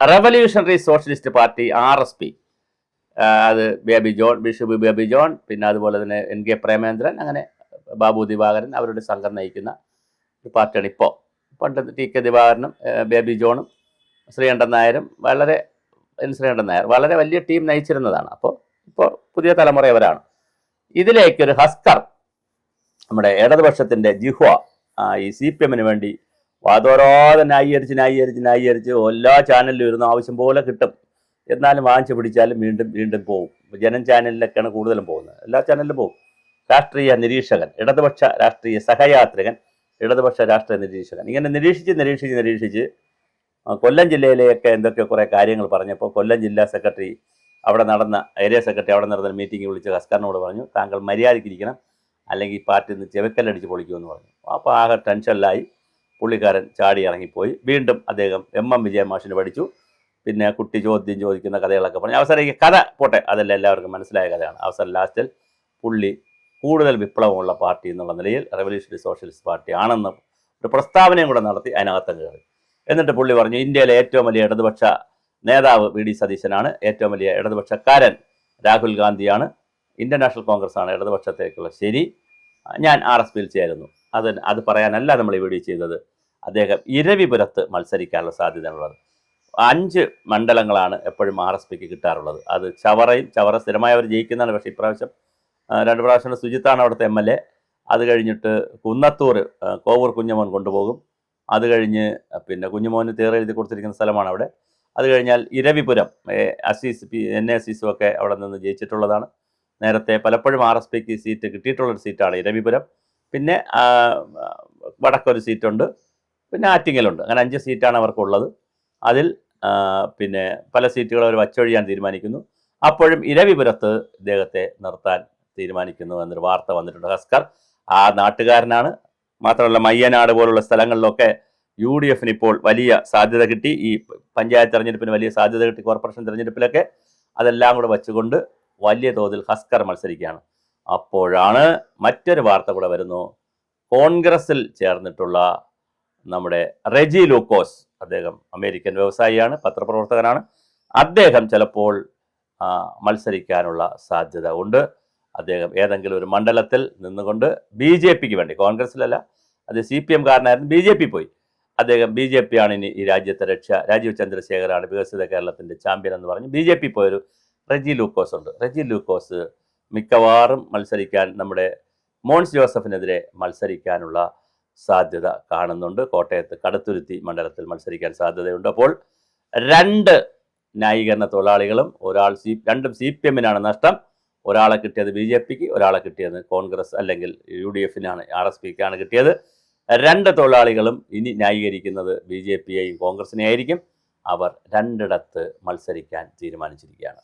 Revolutionary socialist party R S P. അത് Baby John bishop Baby John പിന്നെ അതുപോലെ തന്നെ എൻ കെ പ്രേമേന്ദ്രൻ അങ്ങനെ ബാബു ദിവാകരൻ അവരുടെ സംഘം നയിക്കുന്ന ഒരു പാർട്ടിയാണ് ഇപ്പോൾ. പണ്ട് ടി കെ ദിവാകരനും ബേബി ജോണും ശ്രീകണ്ഠൻ നായരും വളരെ എൻ ശ്രീകണ്ഠൻ നായർ വളരെ വലിയ ടീം നയിച്ചിരുന്നതാണ്. അപ്പോൾ ഇപ്പോൾ പുതിയ തലമുറയവരാണ് ഇതിലേക്കൊരു ഹസ്കർ നമ്മുടെ ഇടതുപക്ഷത്തിന്റെ ജിഹ്വ ഈ സി പി എമ്മിന് വേണ്ടി വാതോരാതെ ന്യായീകരിച്ച് ന്യായീകരിച്ച് ന്യായീകരിച്ച് എല്ലാ ചാനലിലും ഇരുന്ന് ആവശ്യം പോലെ കിട്ടും. എന്നാലും വാങ്ങിച്ചു പിടിച്ചാലും വീണ്ടും വീണ്ടും പോകും ജനം ചാനലിലൊക്കെയാണ് കൂടുതലും പോകുന്നത്. എല്ലാ ചാനലിലും പോകും. രാഷ്ട്രീയ നിരീക്ഷകൻ ഇടതുപക്ഷ രാഷ്ട്രീയ സഹയാത്രികൻ ഇടതുപക്ഷ രാഷ്ട്രീയ നിരീക്ഷകൻ. ഇങ്ങനെ നിരീക്ഷിച്ച് നിരീക്ഷിച്ച് നിരീക്ഷിച്ച് കൊല്ലം ജില്ലയിലെയൊക്കെ എന്തൊക്കെ കുറേ കാര്യങ്ങൾ പറഞ്ഞപ്പോൾ കൊല്ലം ജില്ലാ സെക്രട്ടറി അവിടെ നടന്ന ഏരിയ സെക്രട്ടറി അവിടെ നടന്ന മീറ്റിംഗ് വിളിച്ച് ഹസ്കറിനോട് പറഞ്ഞു താങ്കൾ മര്യാദയ്ക്കിരിക്കണം അല്ലെങ്കിൽ ഈ പാർട്ടി നിന്ന് ചെവക്കല്ലടിച്ച് പൊളിക്കുമെന്ന് പറഞ്ഞു. അപ്പോൾ ആകെ ടെൻഷനിലായി പുള്ളിക്കാരൻ ചാടി ഇറങ്ങിപ്പോയി. വീണ്ടും അദ്ദേഹം എം എം വിജയ മാഷിന് പഠിച്ചു. പിന്നെ കുട്ടി ചോദ്യം ചോദിക്കുന്ന കഥകളൊക്കെ പറഞ്ഞു. അവസാനം ഈ കഥ പോട്ടെ. അതെല്ലാം എല്ലാവർക്കും മനസ്സിലായ കഥയാണ്. അവസാനം ലാസ്റ്റിൽ പുള്ളി കൂടുതൽ വിപ്ലവമുള്ള പാർട്ടി എന്നുള്ള നിലയിൽ റെവല്യൂഷണറി സോഷ്യലിസ്റ്റ് പാർട്ടി ആണെന്ന് ഒരു പ്രസ്താവനയും കൂടെ നടത്തി അതിനകത്ത് കയറി. എന്നിട്ട് പുള്ളി പറഞ്ഞു ഇന്ത്യയിലെ ഏറ്റവും വലിയ ഇടതുപക്ഷ നേതാവ് വി. ഡി. സതീശനാണ്. ഏറ്റവും വലിയ ഇടതുപക്ഷക്കാരൻ രാഹുൽ ഗാന്ധിയാണ്. ഇന്ത്യൻ നാഷണൽ കോൺഗ്രസ് ആണ് ഇടതുപക്ഷത്തേക്കുള്ള ശരി. ഞാൻ ആർ. എസ്. പിയിൽ ചേരുന്നു. അത് അത് പറയാനല്ല നമ്മൾ ഈ വീഡിയോ ചെയ്തത്. അദ്ദേഹം ഇരവിപുരത്ത് മത്സരിക്കാനുള്ള സാധ്യതയുള്ളത് അഞ്ച് മണ്ഡലങ്ങളാണ് എപ്പോഴും ആർ എസ് പിക്ക് കിട്ടാറുള്ളത്. അത് ചവറയും ചവറ സ്ഥിരമായി അവർ ജയിക്കുന്നതാണ്. പക്ഷേ ഇപ്രാവശ്യം രണ്ട് പ്രാവശ്യം സുജിത്താണ് അവിടുത്തെ എം എൽ എ. അത് കഴിഞ്ഞിട്ട് കുന്നത്തൂർ കോവൂർ കുഞ്ഞമോൻ കൊണ്ടുപോകും. അത് കഴിഞ്ഞ് പിന്നെ കുഞ്ഞുമോന് തേറെഴുതി കൊടുത്തിരിക്കുന്ന സ്ഥലമാണ് അവിടെ. അത് കഴിഞ്ഞാൽ Iravipuram Azeez P N A അസീസും ഒക്കെ അവിടെ നിന്ന് ജയിച്ചിട്ടുള്ളതാണ്. നേരത്തെ പലപ്പോഴും ആർ എസ് പിക്ക് സീറ്റ് കിട്ടിയിട്ടുള്ളൊരു സീറ്റാണ് ഇരവിപുരം. പിന്നെ വടക്കൊരു സീറ്റുണ്ട്. പിന്നെ ആറ്റിങ്ങലുണ്ട്. അങ്ങനെ അഞ്ച് സീറ്റാണ് അവർക്കുള്ളത്. അതിൽ പിന്നെ പല സീറ്റുകൾ അവർ വച്ചൊഴിയാൻ തീരുമാനിക്കുന്നു. അപ്പോഴും ഇരവിപുരത്ത് ഇദ്ദേഹത്തെ നിർത്താൻ തീരുമാനിക്കുന്നു എന്നൊരു വാർത്ത വന്നിട്ടുണ്ട്. ഹസ്കർ ആ നാട്ടുകാരനാണ്. മാത്രമല്ല മയ്യനാട് പോലുള്ള സ്ഥലങ്ങളിലൊക്കെ യു ഡി എഫിന് ഇപ്പോൾ വലിയ സാധ്യത കിട്ടി. ഈ പഞ്ചായത്ത് തെരഞ്ഞെടുപ്പിന് വലിയ സാധ്യത കിട്ടി. കോർപ്പറേഷൻ തെരഞ്ഞെടുപ്പിലൊക്കെ അതെല്ലാം കൂടെ വെച്ചുകൊണ്ട് വലിയ തോതിൽ ഹസ്കർ മത്സരിക്കുകയാണ്. അപ്പോഴാണ് മറ്റൊരു വാർത്ത കൂടെ വരുന്നു. കോൺഗ്രസിൽ ചേർന്നിട്ടുള്ള നമ്മുടെ റെജി ലൂക്കോസ് അദ്ദേഹം അമേരിക്കൻ വ്യവസായിയാണ് പത്രപ്രവർത്തകനാണ്. അദ്ദേഹം ചിലപ്പോൾ മത്സരിക്കാനുള്ള സാധ്യത ഉണ്ട്. അദ്ദേഹം ഏതെങ്കിലും ഒരു മണ്ഡലത്തിൽ നിന്നുകൊണ്ട് ബി ജെ പിക്ക് വേണ്ടി കോൺഗ്രസിലല്ല അത് സി പി എം കാരനായിരുന്നു ബി ജെ പി പോയി. അദ്ദേഹം ബി ജെ പി ആണ് ഇനി ഈ രാജ്യത്തെ രക്ഷ രാജീവ് ചന്ദ്രശേഖരാണ് വികസിത കേരളത്തിന്റെ ചാമ്പ്യൻ എന്ന് പറഞ്ഞ് ബി ജെ പി പോയൊരു റെജി ലൂക്കോസ് ഉണ്ട്. റെജി ലൂക്കോസ് മിക്കവാറും മത്സരിക്കാൻ നമ്മുടെ മോൻസ് ജോസഫിനെതിരെ മത്സരിക്കാനുള്ള സാധ്യത കാണുന്നുണ്ട്. കോട്ടയത്ത് കടുത്തുരുത്തി മണ്ഡലത്തിൽ മത്സരിക്കാൻ സാധ്യതയുണ്ട്. അപ്പോൾ രണ്ട് ന്യായീകരണ തൊഴിലാളികളും ഒരാൾ സി രണ്ടും സി പി എമ്മിനാണ് നഷ്ടം. ഒരാളെ കിട്ടിയത് ബി ജെ പിക്ക് ഒരാളെ കിട്ടിയത് കോൺഗ്രസ് അല്ലെങ്കിൽ യു ഡി എഫിനാണ് ആർ എസ് പിക്കാണ് കിട്ടിയത്. രണ്ട് തൊഴിലാളികളും ഇനി ന്യായീകരിക്കുന്നത് ബി ജെ പിയെയും കോൺഗ്രസിനെയായിരിക്കും. അവർ രണ്ടിടത്ത് മത്സരിക്കാൻ തീരുമാനിച്ചിരിക്കുകയാണ്.